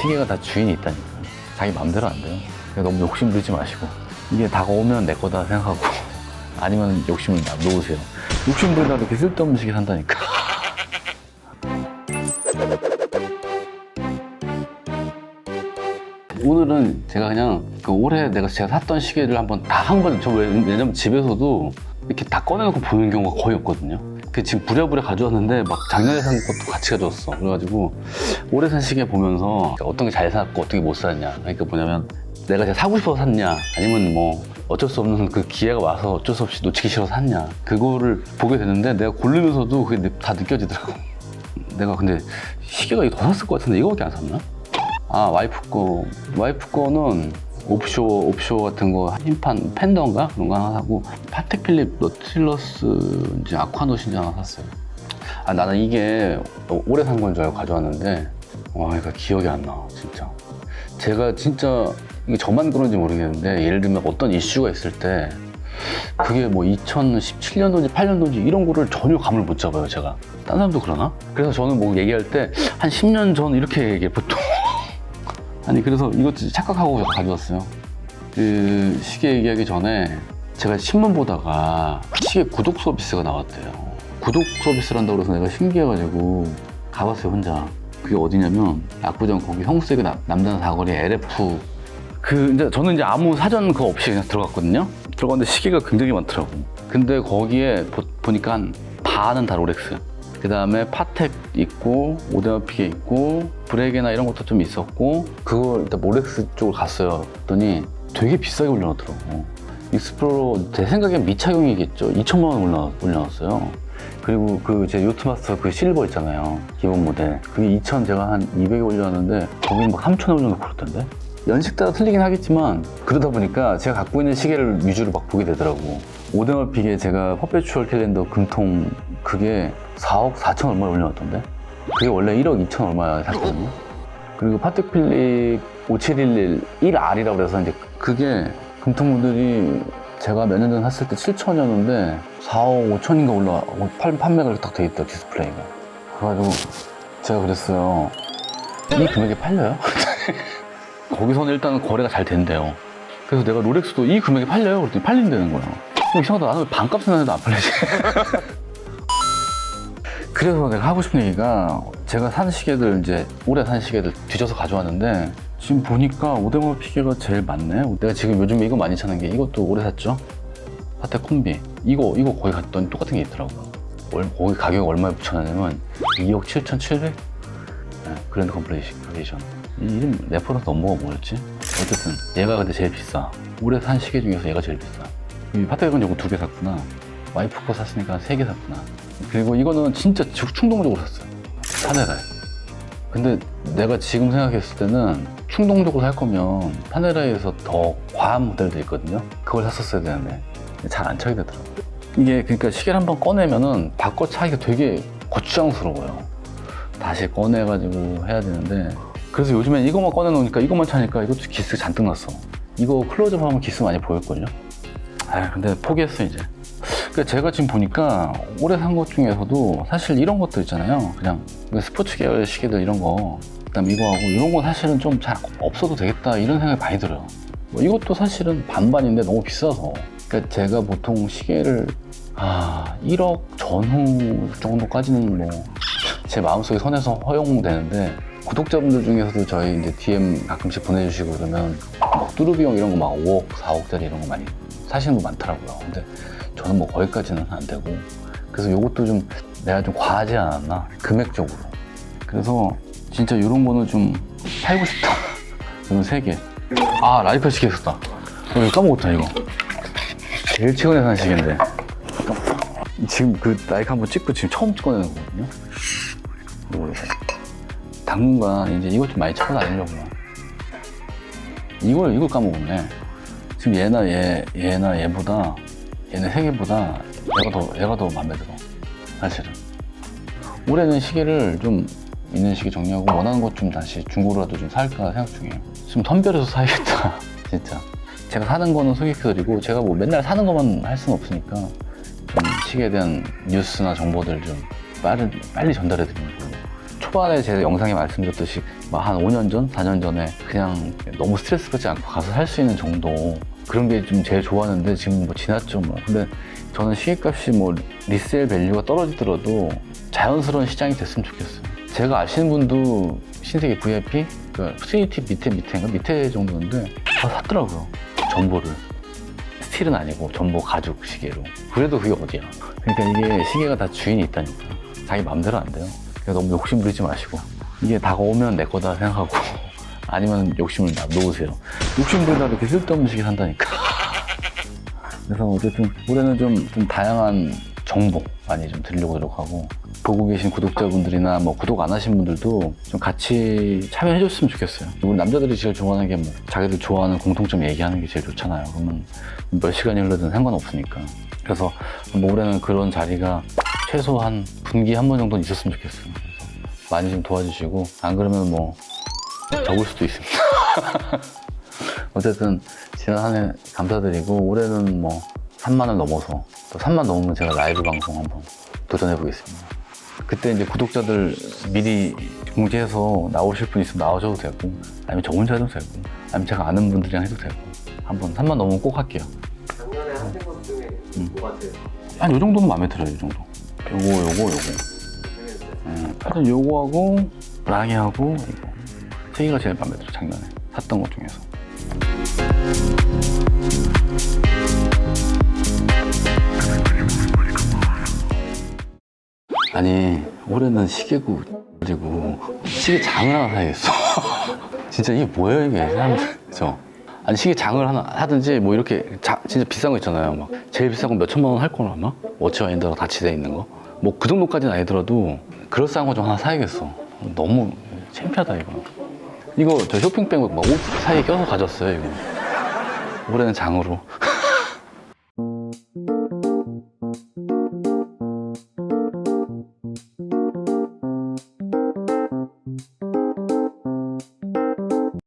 시계가 다 주인이 있다니까. 자기 마음대로 안 돼요. 너무 욕심 부리지 마시고. 이게 다가오면 내 거다 생각하고. 아니면 욕심을 나- 놓으세요. 욕심 부리다가 이렇게 쓸데없는 시계 산다니까. 오늘은 제가 그냥 그 올해 내가 제가 샀던 시계를 한번 다한 번, 저 왜- 왜냐면 집에서도 이렇게 다 꺼내놓고 보는 경우가 거의 없거든요. 그 지금 부랴부랴 가져왔는데 막 작년에 산 것도 같이 가져왔어. 그래가지고 올해 산 시계 보면서 어떤 게 잘 샀고 어떻게 못 샀냐. 그러니까 뭐냐면 내가 제가 사고 싶어서 샀냐 아니면 뭐 어쩔 수 없는 그 기회가 와서 어쩔 수 없이 놓치기 싫어서 샀냐 그거를 보게 되는데 내가 고르면서도 그게 느- 다 느껴지더라고. 내가 근데 시계가 이거 더 샀을 것 같은데 이거밖에 안 샀나? 아 와이프 거 와이프 거는 옵쇼 옵쇼 같은 거 흰판 팬더인가 그런 거 하나 사고 파텍 필립 너틸러스 이제 아쿠아노신지 하나 샀어요. 아 나는 이게 오래 산 건 줄 알고 가져왔는데 와 이거 기억이 안 나 진짜. 제가 진짜 이게 저만 그런지 모르겠는데 예를 들면 어떤 이슈가 있을 때 그게 뭐 2017년도인지 8년도인지 이런 거를 전혀 감을 못 잡아요 제가. 딴 사람도 그러나? 그래서 저는 뭐 얘기할 때 한 10년 전 이렇게 얘기해 보통. 아니 그래서 이것도 착각하고 가져왔어요. 그 시계 얘기하기 전에 제가 신문 보다가 시계 구독 서비스가 나왔대요. 구독 서비스를 한다고 그래서 내가 신기해가지고 가봤어요 혼자. 그게 어디냐면 압구정 거기 남- 남단 사거리 LF 그 이제 저는 이제 아무 사전 그거 없이 그냥 들어갔거든요. 들어갔는데 시계가 굉장히 많더라고. 근데 거기에 보, 보니까 한 반은 다 롤렉스. 그 다음에 파텍 있고 오데마피게 있고 브레게나 이런 것도 좀 있었고 그걸 일단 롤렉스 쪽으로 갔어요. 그랬더니 되게 비싸게 올려놓더라고. 익스플로러 제 생각엔 미착용이겠죠. 2천만 원 올라, 올려놨어요. 그리고 그 제 요트마스터 그 실버 있잖아요. 기본 모델. 그게 2천 제가 한 200에 올려놨는데 거기는 막 3천 올려놓고 그렇던데? 연식 따라 틀리긴 하겠지만 그러다 보니까 제가 갖고 있는 시계를 위주로 막 보게 되더라고. 오데마픽에 제가 퍼페추얼 캘린더 금통 그게 4억 4천 얼마 올려놨던데? 그게 원래 1억 2천 얼마에 샀거든요. 그리고 파텍 필립 5711 1R이라고 그래서 이제 그게 금통 모델이 제가 몇 년 전에 샀을 때 7천이었는데 4억 5천인가 올라 팔- 판매가 딱 돼 있다 디스플레이가. 그래가지고 제가 그랬어요. 이 금액에 팔려요? 거기서는 일단 거래가 잘 된대요. 그래서 내가 롤렉스도 이 금액에 팔려요? 그랬더니 팔린다는 거야. 어, 이상하다. 나는 왜 반값 쓰는데도 안 팔리지? 그래서 내가 하고 싶은 얘기가 제가 산 시계들 이제 올해 산 시계들 뒤져서 가져왔는데 지금 보니까 오데모 피게가 제일 많네. 내가 지금 요즘에 이거 많이 찾는 게 이것도 올해 샀죠. 파텍 콤비. 이거 이거 거기 갔더니 똑같은 게 있더라고. 월- 거기 가격 얼마에 붙여놨냐면 2억 7,700? 네, 그랜드 컴플레이션. 이 이름 레퍼런스 넘버가 뭐였지? 어쨌든 얘가 근데 제일 비싸. 올해 산 시계 중에서 얘가 제일 비싸. 이 파텍은 요거 두 개 샀구나. 와이프 거 샀으니까 세 개 샀구나. 그리고 이거는 진짜 주- 충동적으로 샀어요. 파네라에. 근데 내가 지금 생각했을 때는 충동적으로 살 거면 파네라에서 더 과한 모델도 있거든요. 그걸 샀었어야 되는데 잘 안 차게 되더라고요. 이게 그러니까 시계를 한번 꺼내면은 바꿔 차기가 되게 거추장스러워요. 다시 꺼내가지고 해야 되는데 그래서 요즘엔 이것만 꺼내놓으니까 이것만 차니까 이것도 기스 잔뜩 났어. 이거 클로즈업 하면 기스 많이 보일걸요? 아 근데 포기했어 이제. 그러니까 제가 지금 보니까 올해 산것 중에서도 사실 이런 것도 있잖아요. 그냥 스포츠 계열 시계들 이런 거, 그다음 이거 하고 이런 거 사실은 좀 잘 없어도 되겠다 이런 생각이 많이 들어요. 뭐 이것도 사실은 반반인데 너무 비싸서. 그러니까 제가 보통 시계를 아 1억 전후 정도까지는 뭐 제 마음속에 선에서 허용되는데 구독자분들 중에서도 저희 이제 DM 가끔씩 보내주시고 그러면 막 뚜루비용 이런 거 막 5억, 4억짜리 이런 거 많이 사시는 분 많더라고요. 근데 저는 뭐 거기까지는 안 되고 그래서 이것도 좀 내가 좀 과하지 않았나? 금액적으로. 그래서 진짜 이런 거는 좀 팔고 싶다. 이런 세 개 아 라이프 시계 있었다. 어, 이거 까먹었다 이거. 제일 최근에 산 시계인데. 지금 그 라이크 한번 찍고 지금 처음 꺼내는 거거든요 당분간 이제 이것 좀 많이 찾아 다니려고요. 이걸 이걸 까먹었네 지금 얘나 얘 얘나 얘보다 얘네 세 개보다 얘가 더 얘가 더 마음에 들어 사실은. 올해는 시계를 좀 있는 시계 정리하고 원하는 것 좀 다시 중고로라도 좀 살까 생각 중이에요. 지금 선별해서 사야겠다 진짜. 제가 사는 거는 소개해드리고 제가 뭐 맨날 사는 것만 할 수는 없으니까 좀 시계에 대한 뉴스나 정보들 좀 빠른, 빨리 전달해드리는 걸로 초반에 제 영상에 말씀드렸듯이 막한 5년 전, 4년 전에 그냥 너무 스트레스 받지 않고 가서 살수 있는 정도 그런 게 좀 제일 좋았는데 지금 뭐 지났죠 뭐. 근데 저는 시계값이 뭐 리셀 밸류가 떨어지더라도 자연스러운 시장이 됐으면 좋겠어요. 제가 아시는 분도 신세계 VIP 그 스위티 밑에 밑에인가 밑에 정도인데 다 샀더라고요. 정보를. 스틸은 아니고 전부 가죽 시계로. 그래도 그게 어디야. 그러니까 이게 시계가 다 주인이 있다니까. 자기 마음대로 안 돼요. 너무 욕심 부리지 마시고. 이게 다가오면 내 거다 생각하고. 아니면 욕심을 나 놓으세요. 욕심 부리다 이렇게 쓸데없는 시계 산다니까. 그래서 어쨌든 올해는 좀, 좀 다양한 정보 많이 좀 드리려고 노력하고 보고 계신 구독자분들이나 뭐 구독 안 하신 분들도 좀 같이 참여해 줬으면 좋겠어요. 우리 남자들이 제일 좋아하는 게 뭐 자기들 좋아하는 공통점 얘기하는 게 제일 좋잖아요. 그러면 몇 시간이 흘러든 상관없으니까. 그래서 뭐 올해는 그런 자리가 최소 한 분기 한 번 정도는 있었으면 좋겠어요. 그래서 많이 좀 도와주시고 안 그러면 뭐 적을 수도 있습니다. 어쨌든 지난 한 해 감사드리고 올해는 뭐 3만을 넘어서 또 3만 넘으면 제가 라이브 방송 한번 도전해 보겠습니다. 그때 이제 구독자들 미리 공지해서 나오실 분 있으면 나오셔도 되고 아니면 저 혼자 해도 되고 아니면 제가 아는 분들이랑 해도 되고 한번 3만 넘으면 꼭 할게요. 작년에 하신 것 중에 뭐가 제일 한요 정도는 마음에 들어요, 이 정도. 요거, 요거, 요거. 음, 하여튼 요거하고 랑이하고 이거. 세 개가 제일 마음에 들어 작년에. 샀던 것 중에서. 아니 올해는 시계고 그리고 시계 장을 하나 사야겠어. 진짜 이게 뭐예요 이게? 사람들 그죠? 아니 시계 장을 하나 하든지 뭐 이렇게 자- 진짜 비싼 거 있잖아요. 막 제일 비싼 건몇 천만 원 할 거나? 아마 워치와 인더가 같이 돼 있는 거 뭐 그 정도까지는 아니더라도 그럴싸한 거 좀 하나 사야겠어. 너무 창피하다 이거. 이거 저 쇼핑백 막 옷 사이에 껴서 가졌어요 이거. 올해는 장으로